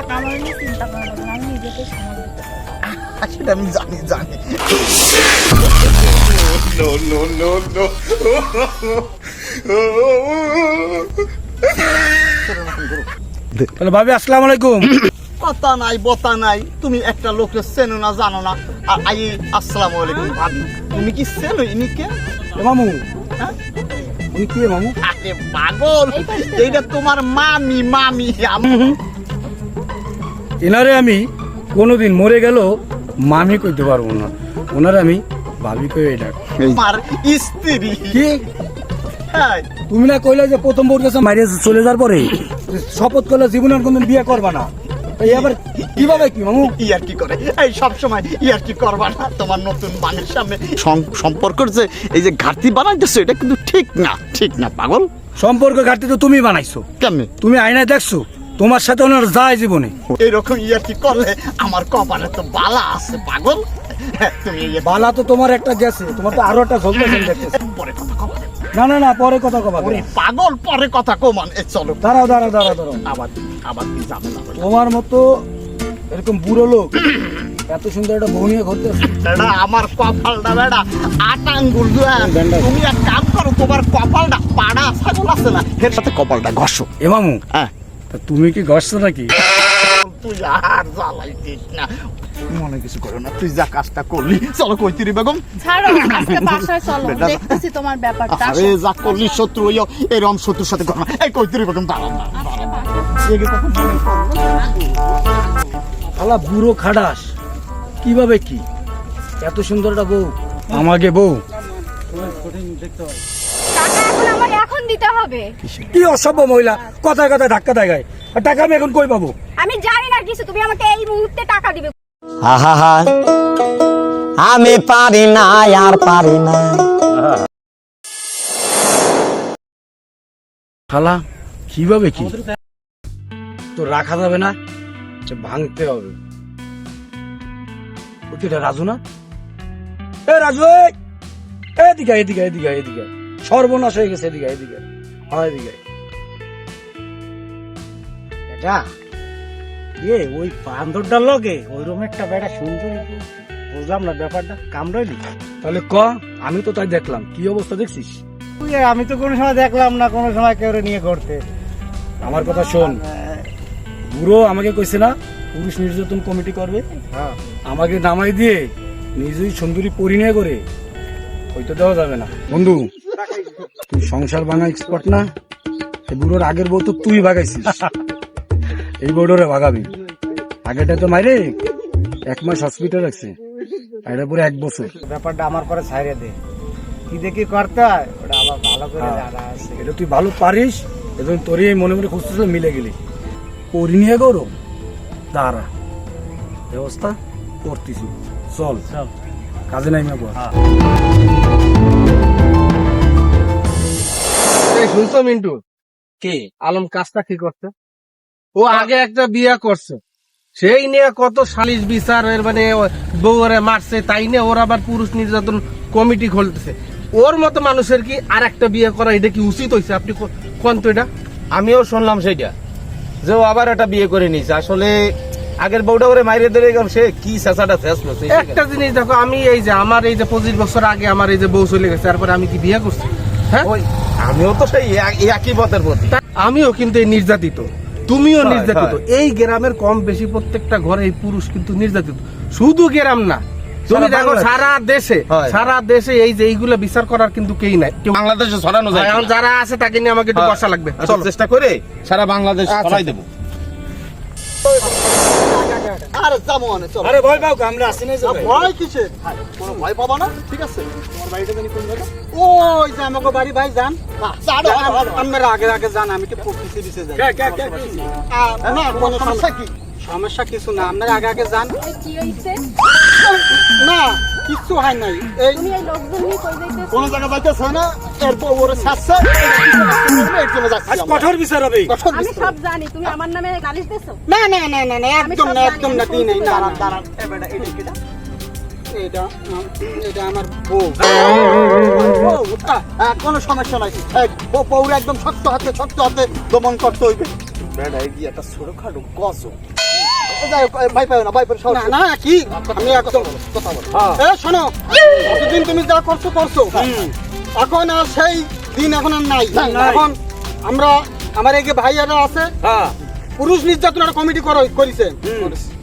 থাক আমার নিয়ে চিন্তা করা লাগবে আমি নিজেকে সামাল দিতে সেটা আমি জানি জানি। তাহলে ভাবি আসসালামু আলাইকুম। কথা নাই বতা নাই। তুমি একটা লোককে চেনো না জানো না। আর আই আসসালামু আলাইকুম ভাবি। তুমি কি চেনো ইনি কে? মামু। হ্যাঁ? উনি কে মামু? আরে পাগল এইটা তোমার মামি মামি। আমি এনারে আমি কোনোদিন মরে গেল মামি কইতে পারব না। ওনারে আমি ভাবি কই ডাক আমার স্ত্রী। কি? হ্যাঁ। তুমি না কইলে যে প্রথম বউর কাছে মাইরে চলে যাওয়ার পরে শপথ করলে জীবনে আর কোনদিন বিয়ে করবা না। এই আবার কীভাবে কি মামু? ইয়ার কি করে? এই সব সময় ইয়ার কি করবা না? তোমার নতুন বানের সামনে সম- সম্পর্কের যে এই যে ঘাটতি বানাইতেছো এটা কিন্তু ঠিক না ঠিক না পাগল। সম্পর্ক ঘাটতি তো তুমি বানাইছো। কেমনে? তুমি আয়নায় দেখছ? তোমার সাথে ওনার যায় জীবনে। এইরকম ইয়ার কি করলে? আমার কপালে তো বালা আছে পাগল। তুমি বালা তো তোমার একটা গেছে তোমার তো আরও একটা ঝলকা দেখতেছে পরে কথা কবা। না না না পরে কথা কবা। পাগল পরে কথা কমান এ চলো। দাঁড়াও দাঁড়াও দাঁড়াও দাঁড়াও। আবার আবার কি যাবে না তোমার মতো এরকম বুড়ো লোক এত সুন্দর একটা বউ নিয়ে ঘুরতে। বেড়া আমার কপালটা বেড়া আট আঙ্গুল। তুমি এক কাম করো তোমার কপালটা পাড়া ছাগল আছে না? এর সাথে কপালটা ঘষো। এ মামু হ্যাঁ। তা তুমি কি ঘষছো নাকি? তুই আর জ্বালাইতিস না। মনে কিছু করো না তুই যা কাজটা করলি চলো কইতিরি বেগম। ছাড়ো আজকে বাসায় চলো দেখতেছি তোমার ব্যাপারটা আরে যা করলি শত্রু হইও এরম শত্রুর সাথে করো না এই কইতিরি বেগম দাঁড়ান না বুড়ো খাডাস কীভাবে কি? এত সুন্দর একটা বউ আমাকে বউ। এখন দিতে হবে। কি অসভ্য মহিলা? কথায় কথায় ধাক্কা দেয় গায়ে। আর টাকা আমি এখন কই পাবো? আমি জানি না কিছু তুমি আমাকে এই মুহূর্তে টাকা দিবে। আহা আমি পারি না আর পারি না। শালা কীভাবে কি? তো রাখা যাবে না যে ভাঙতে হবে। ও কি রাজু না? এ রাজু এই! এদিকে এদিকে এদিকে এদিকে। সর্বনাশ হয়ে গেছে এদিকে এদিকে। হয় এদিকে। এটা ইয়ে ওই বান্দরটার লগে ওইরকম একটা বেটা সুন্দর বুঝলাম না ব্যাপারটা কামড়াইলি? তাহলে ক আমি তো তাই দেখলাম। কি অবস্থা দেখছিস? আমি তো কোনো সময় দেখলাম না কোনো সময় কেউ নিয়ে করতে আমার কথা শোন। বুড়ো আমাকে কইছে না পুরুষ নির্যাতন কমিটি করবে। হ্যাঁ। আমাকে নামাই দিয়ে নিজেই সুন্দরী পরিণয় করে হয়তো দেওয়া যাবে না। বন্ধু তুই সংসার ভাঙা এক্সপার্ট না এই বুড়োর আগের বউ তো তুই ভাগাইছিস। এই বউডরে ভাগাবি। আগেটা তো মাইরে এক মাস হসপিটাল রাখছে এটা পুরো এক বছর। ব্যাপারটা আমার করে ছাইরে দে। কি দেখি করতে হয় ওটা আবার ভালো করে হ্যাঁ। জানা আছে। এটা তুই ভালো পারিস এবং তোরই এই মনে মনে খুঁজতেছিল মিলে গেলি। করো দাঁড়া। ব্যবস্থা করতেছি। চল। কাজে নাই মেয়ে শুনছো মিন্টু? কে? আলম কাজটা কি করছে? ও আগে একটা বিয়ে করছে। সেই নিয়ে কত সালিশ বিচার মানে বউরে মারছে তাই নিয়ে ওর আবার পুরুষ নির্যাতন কমিটি খুলতেছে। ওর মতো মানুষের কি আর একটা বিয়ে করা এটা কি উচিত হয়েছে আপনি কোন তো এটা? আমিও শুনলাম সেটা যে ও আবার একটা বিয়ে করে নিছে আসলে আগের বউটা করে মাইরে ধরে গেল সে কি চেঁচাটা চেঁচলো একটা জিনিস দেখো আমি এই যে আমার এই যে পঁচিশ বছর আগে আমার এই যে বউ চলে গেছে তারপরে আমি কি বিয়ে করছি? হ্যাঁ? ওই আমিও তো সেই একই পথের প্রতি। আমিও কিন্তু এই নির্যাতিত। তুমিও নির্যাতিত। এই গ্রামের কম বেশি প্রত্যেকটা ঘরে এই পুরুষ কিন্তু নির্যাতিত। শুধু গ্রাম না তুমি দেখো। সারা দেশে সারা দেশে এই যে এইগুলো বিচার করার কিন্তু কেই নাই। বাংলাদেশে ছড়ানো যায় এখন যারা আছে তাকে নিয়ে আমাকে একটু বসা লাগবে। আচ্ছা, চেষ্টা করে সারা বাংলাদেশ আচ্ছা। ছড়াই দেবো। আরে যাব মানে চলো। আরে ভয় পাও আমরা আসি না, ভয় কিসে কোনো ভয় পাবো না ঠিক আছে? তোমার বাড়িটা জানি কোন জায়গা ওই যে আমাকে বাড়ি ভাই যান। আমরা আগে আগে যান আমি তো পড়তেছি দিছে যাই। না কোনো সমস্যা কি? সমস্যা কিছু না আপনারা আগে আগে যান। কি হইছে? না কিচ্ছু হয় নাই। এই তুমি এই লোকজন নিয়ে কই যাইতেছো? কোন জায়গা যাইতেছে না? এর বউ ওরে ছাড়ছে। এর জন্য যাচ্ছি আমরা। কঠোর বিচার হবে। আমি সব জানি তুমি আমার নামে গালিশ দিছো না না না না না একদম না একদম না নাই এ বেটা এটা এটা আমার বউ। বউ, আহ, আহ, কোনো সমস্যা নাই। এই, বউ- একদম শক্ত হাতে শক্ত হাতে দমন করতে হইবে। বেড়াই দিয়ে একটা ছোটখাটো হোক, ভাই পাই না ভাই পাই না না কি? আমি একদম কথা বল এ শোনো কতদিন তুমি যা করছ করছ। এখন আর সেই দিন এখন আর নাই। এখন আমরা আমার এই যে ভাইয়ারা আছে হ্যাঁ। পুরুষ নির্যাতন একটা কমিটি করা করেছে।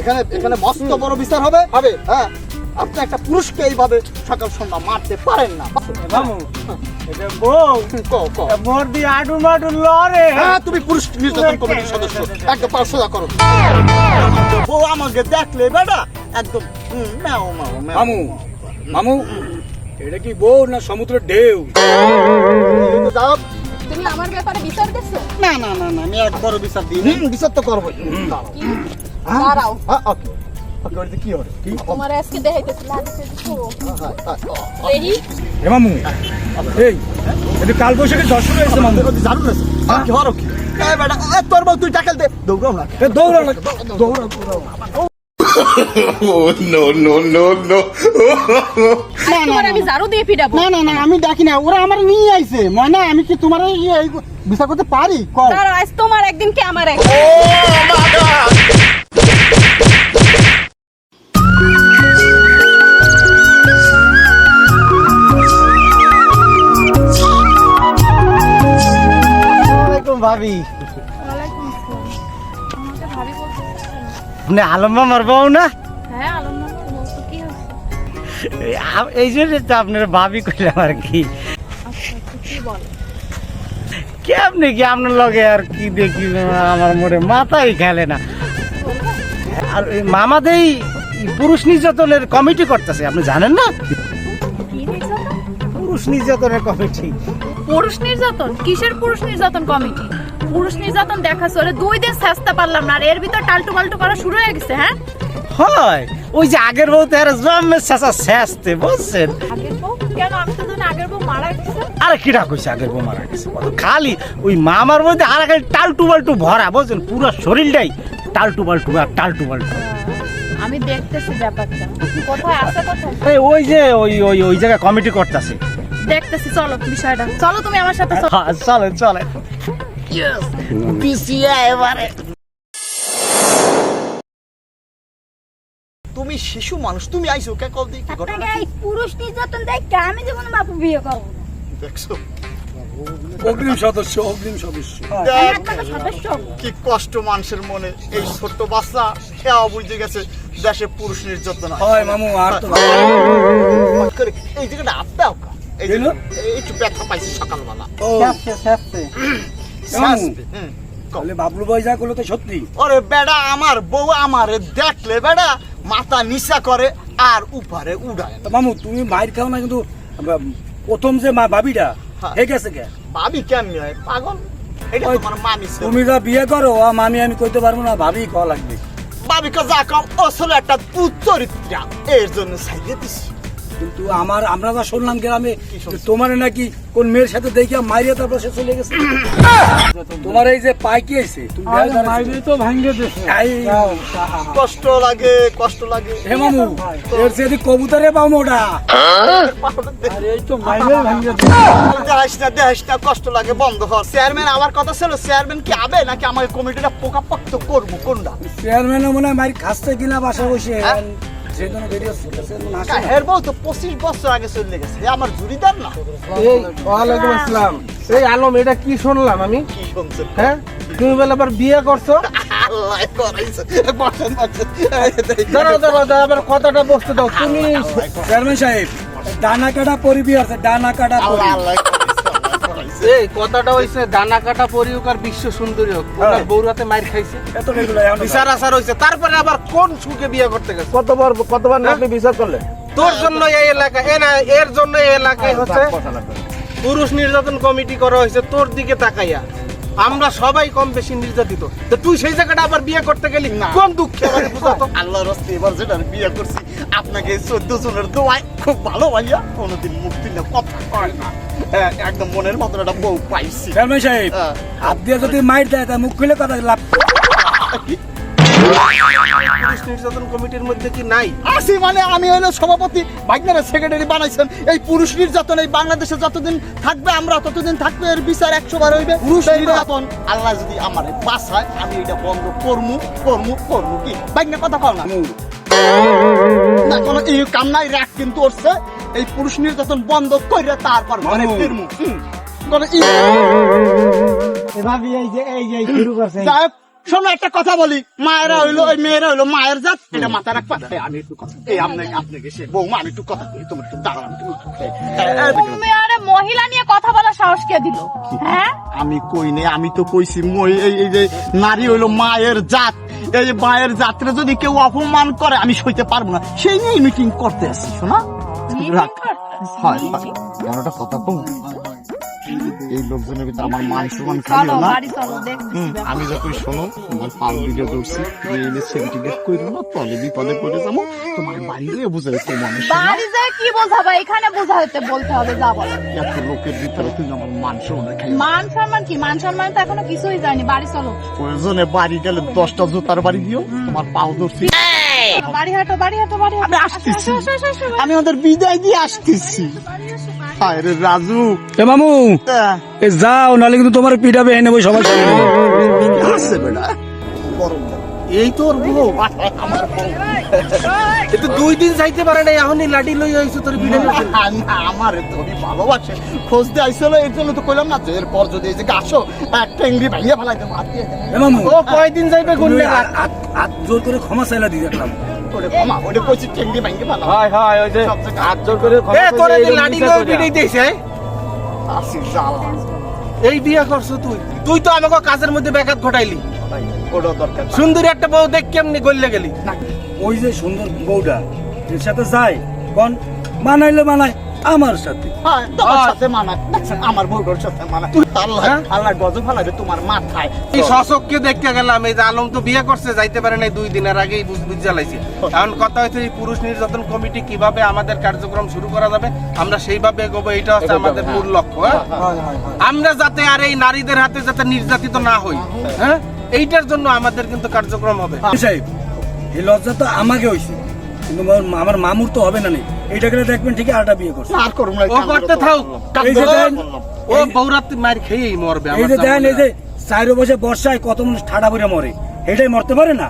এখানে এখানে মস্ত বড় বিচার হবে। হবে। হ্যাঁ। আপনি একটা পুরুষকে এইভাবে সকাল সন্ধ্যা মারতে পারেন না। মামু এটা বউ। কও, কও। মোর দি আডু মাডু লরে হ্যাঁ তুমি পুরুষ নির্যাতন কমিটির সদস্য। একদম করো। বউ আমাকে দেখলে বেটা একদম হুম, ম্যাও ম্যাও ম্যাও। মামু মামু এটা কি বউ না সমুদ্রের ঢেউ? যাও। তুমি আমার ব্যাপারে বিচার দিছো? না না না না আমি এক বড় বিচার দিই হুম, বিচার তো করবোই। হ্যাঁ? দাঁড়াও ওকে ওকে ওটা কি হবে? কি? তোমার আজকে দেখাইতেছি লাগছে দেখো হ্যাঁ, হ্যাঁ, ও, রেডি এ মামু এই এটা কাল বৈশাখে ঝড় শুরু হয়েছে মামু ওটা জানো না কি হলো কি এই বেটা এ, তোর বউ তুই টাকাল দে দৌড়াও না। এ, দৌড়া না দৌড়াও দৌড়াও। আমি ঝাড়ু না না না আমি ডাকি না ওরা আমার নিয়ে আইছে। ময়না আমি কি তোমার বিচার করতে পারি? তোমার একদিন কি আমার ভাবি। আপনি আলম মামার বউ না? হ্যাঁ এই জন্য তো আপনার ভাবি কইলাম আর কি। আচ্ছা আচ্ছা, কি কেমনি কি আপনার লগে আর কি দেখি আমার মোড়ে মাথাই খেলে না। আর এই মামাদেই পুরুষ নির্যাতনের কমিটি করতেছে আপনি জানেন না? পুরুষ নির্যাতনের কমিটি। পুরুষ নির্যাতন? কিসের পুরুষ নির্যাতন কমিটি? পুরুষ নির্যাতন দেখা চলে দুই দিন চেষ্টা পারলাম না আর এর ভিতর টালটু পাল্টু করা শুরু হয়ে গেছে হ্যাঁ? হয়। ওই যে আগের বউ তো আর জন্মের শেষা শেষতে বুঝছেন? আগের বউ? কেন? আমি তো জানি আগের বউ মারা গেছে। আরে কিরা কইছে আগের বউ মারা গেছে? খালি। ওই মামার মধ্যে আর খালি টালটু বাল্টু ভরা বুঝছেন? পুরো শরীরটাই টালটু বাল্টু আর টালটু বাল্টু আমি দেখতেছি ব্যাপারটা। কোথায় আছে কোথায়? ওই যে ওই ওই ওই জায়গায় কমিটি করতেছে। দেখতেছি চলো বিষয়টা। চলো তুমি আমার সাথে চলো। চলে চলে। এবারে। তুমি শিশু মানুষ তুমি আইছো কে কল দিই কি ঘটনা এই পুরুষ নির্যাতন দেখে আমি জীবনে বাপু বিয়ে করব। দেখছ? অগ্রিম সদস্য অগ্রিম সদস্য। কি কষ্ট মানুষের মনে এই ছোট্ট বাচ্চা খেয়া বুঝতে গেছে দেশে পুরুষ নির্যাতন হয়। হয় মামু আর তো করে এই জায়গাটা এই যে একটু ব্যথা পাইছি সকালবেলা। ও। মামু তাহলে বাবলু ভাই যা করল তো সত্যি। ওরে বেড়া আমার বউ আমারে দেখলে বেড়া মাথা নিচা করে আর উপরে উড়ায়। মামু তুমি মাইর খাও না কিন্তু প্রথম যে মা ভাবিটা হ্যাঁ। হে গেছে কে? ভাবি কেমনি হয়? পাগল? এটা তোমার মামি তুমি যা বিয়ে করো আ মামি আমি কইতে পারব না ভাবি খাওয়া লাগবে। যা কম আসলে একটা চরিত্রা এর জন্য দিছি। কিন্তু আমার আমরা যা শুনলাম গ্রামে তোমার নাকি কোন মেয়ের সাথে দেখে মাইরিয়া তারপর সে চলে গেছে? তোমার এই যে পাই কি আইছে তো ভাঙ্গে কষ্ট লাগে কষ্ট লাগে। হে মামু এর সে কবুতরে পাও মোটা। দেখাইস না দেখাইস না কষ্ট লাগে বন্ধ হওয়ার চেয়ারম্যান আমার কথা ছিল চেয়ারম্যান কি আবে? নাকি আমার কমিটিটা পোকাপোক্ত করব? কোনটা? চেয়ারম্যান মনে হয় মারি খাচ্ছে কিনা বাসা। বসে যে কোনো ভিডিও আসে না। হের বউ তো পঁচিশ বছর আগে চলে গেছে। আমার জুড়িদার না? এই ওয়ালাইকুম আসসালাম। এই আলম এটা কি শুনলাম আমি? কি হ্যাঁ? তুমি বলে আবার বিয়ে করছ? আবার কথাটা বসতে দাও। তুমি চেয়ারম্যান সাহেব ডানা কাটা পরিবি আছে ডানা কাটা পরি এই কথাটা হইছে দানা কাটা পরি হোক আর বিশ্ব সুন্দরী হোক। ওনার বউরাতে মাইর খাইছে। এত রেগুলার বিচার। আচার হইছে। তারপরে আবার কোন সুখে বিয়ে করতে গেছে? কতবার কতবার না আপনি বিচার করলেন? তোর জন্য এই এলাকা এ না এর জন্য এই এলাকায় হচ্ছে পুরুষ নির্যাতন কমিটি করা হয়েছে তোর দিকে তাকাইয়া। আমরা সবাই কম বেশি নির্যাতিত। তুই সেই জায়গাটা আবার বিয়ে করতে গেলি না। কোন দুঃখে? আল্লাহর রাস্তে এবার যেটা বিয়ে করছি আপনাকে চোদ্দ জনের দোয়ায় খুব ভালো ভাইয়া। কোনোদিন মুখ দিলে কথা কয় না। হ্যাঁ, একদম মনের মতন একটা বউ পাইছি। চেয়ারম্যান সাহেব হ্যাঁ। হাত দিয়ে যদি মাইর দেয় তা মুখ খুলে কথা লাভ পুরুষ নির্যাতন কমিটির মধ্যে কি নাই? আসি মানে আমি হইল সভাপতি ভাগ্নের সেক্রেটারি বানাইছেন। এই পুরুষ নির্যাতন এই বাংলাদেশে যতদিন থাকবে আমরা ততদিন থাকবে এর বিচার একশো বার হইবে। পুরুষ নির্যাতন আল্লাহ যদি আমার বাসায় আমি এটা বন্ধ করমু করমু করমু কি? ভাগ্নে কথা কও না। না কোনো কাম নাই রাগ কিন্তু এই পুরুষ নির্যাতন বন্ধ করে তারপর ঘরে ফিরমু। কোনো ই- ভাবি এই যে এই যে শুরু করছে। শোনো একটা কথা বলি। মায়েরা হইল ওই মেয়েরা হইল মায়ের জাত। এটা মাথা রাখবা। আমি একটু কথা এই আপনি আপনি গেছে বৌমা আমি একটু কথা কই তোমার একটু দাঁড়াও আমি তুমি আরে মহিলা নিয়ে কথা বলার সাহস কে দিল? হ্যাঁ? আমি কই নেই আমি তো কইছি মই এই যে নারী হইল মায়ের জাত। এই যে মায়ের যাত্রা যদি কেউ অপমান করে আমি সইতে পারব না। সেই নিয়ে মিটিং করতে আসছি শোনা? রাখ হয় হয়। কথা কম এই লোকজনের ভিতরে আমার মান সম্মান চলো খাইও না। আমি যখন শোনো তোমার পাল ভিডিও করছি এনে সেন্টিগ্রেট কইরো না তলে বিপদে পড়ে যাব তোমার বাড়িতে বুঝে তো মানুষ বাড়ি যায় কি বোঝাবা? এখানে বোঝা হতে বলতে হবে যা বলো। এত লোকের ভিতরে তুমি আমার মান সম্মান মান সম্মান কি? মান সম্মান তো এখনও কিছুই যায়নি বাড়ি চলো। প্রয়োজনে বাড়ি গেলে দশটা জুতার বাড়ি দিও তোমার পাও ধরছি। বাড়ি হাঁটো বাড়ি হাঁটো বাড়ি হাঁটো। আমি ওদের বিদায় দিয়ে আসতেছি। হায় রে রাজু। এ মামু এ। যাও নাহলে কিন্তু তোমার পিঠাবে এনে বই সবাই। আছে বেটা। এই তোর বউ আমার বউ। কিন্তু দুই দিন যাইতে পারে না এখনই লাঠি লই আইছো তোর বিড়ে আমার তুমি ভালোবাসে। খোঁজ দিয়ে আইসলো এর জন্য তো কইলাম না যে এরপর যদি এই যে আসো একটা ইংরি ভাঙিয়ে ফেলাই দেবো। ও কয়দিন যাইবে হাত হাত জোর করে ক্ষমা চাইলা দিয়ে দেখলাম। ওরে ক্ষমা ওরে কইছি টেঙ্গি ভাঙিয়ে ফেলাম হয় হয় ওই যে হাত জোর করে ক্ষমা এ তোরে যে এইরকম লই কইরা। বিড়ে আসি জ্বালা এই বিয়া করছ তুই? তুই তো আমাকে কাজের মধ্যে ব্যাঘাত ঘটাইলি। ওটা দরকার সুন্দর একটা বউ দেখ কেমনি গল্লে গেলি। ওই যে সুন্দর বউটা এর সাথে যাই কোন মানাইলে মানাই আমার সাথে। হ্যাঁ, তোমার সাথে মানায়। আমার বউটার সাথে মানায়। আল্লাহ আল্লাহ গজব ফেলাবে তোমার মাথায়। এই শশককে দেখতে গেলাম এই যে আলম তো বিয়ে করছে যাইতে পারে নাই দুই দিনের আগেই বুঝ বুঝ জ্বালাইছে। এখন কথা হচ্ছে এই পুরুষ নির্যাতন কমিটি কীভাবে আমাদের কার্যক্রম শুরু করা যাবে আমরা সেইভাবে এগোবো এটা হচ্ছে আমাদের মূল লক্ষ্য হ্যাঁ? আমরা যাতে আর এই নারীদের হাতে যাতে নির্যাতিত না হই হ্যাঁ? এইটার জন্য আমাদের কিন্তু কার্যক্রম হবে। সাহেব এই লজ্জা তো আমাকে হয়েছে কিন্তু আমার- আমার মামুর তো হবে না নেই এইটা গেলে দেখবেন ঠিকই আরেকটা বিয়ে করছে। আর করুম না, ও করতে থাক এই যে দেন, ও মার খেয়েই মরবে এই যে দেন এই যে চাইরো বসে বর্ষায় কত মানুষ ঠাডা মরে এটাই মরতে পারে না?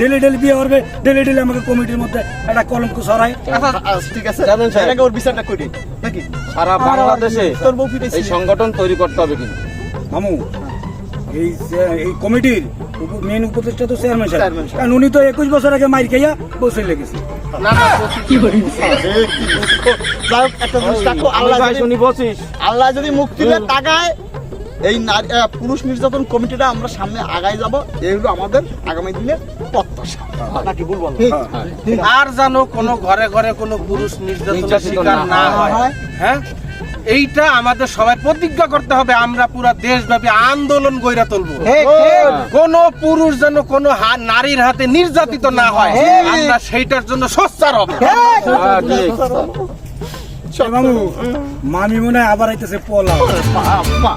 ডেলি ডেলি বিয়ে করবে ডেলি ডেলি আমাকে কমিটির মধ্যে একটা কলঙ্ক ছড়ায়। আচ্ছা, ঠিক আছে জানেন স্যার। আগে ওর বিচারটা করি। নাকি? সারা বাংলাদেশে এই সংগঠন তৈরি করতে হবে কিন্তু। মামু এই এই কমিটির মেন উপদেষ্টা তো চেয়ারম্যান সাহেব চেয়ারম্যান সাহেব। কারণ উনি তো একুশ বছর আগে মাইর খাইয়া বসে লেগেছে। আল্লাহ যদি মুক্তি দেয় তাকায় এই পুরুষ নির্যাতন কমিটিটা আমরা সামনে আগাই যাব এই হলো আমাদের আগামী দিনে আর জানো কোনো ঘরে ঘরে কোনো পুরুষ নির্যাতনের শিকার না হয়। হয় হ্যাঁ এইটা আমাদের সবাই প্রতিজ্ঞা করতে হবে আমরা পুরা দেশব্যাপী আন্দোলন গইরা তুলবো। কোন পুরুষ যেন কোন নারীর হাতে নির্যাতিত না হয় আমরা সেইটার জন্য সোচ্চার হবে। হ্যাঁ, ঠিক। মামু মামি মনে হয় আবার আইতেছে পোলা বাবা।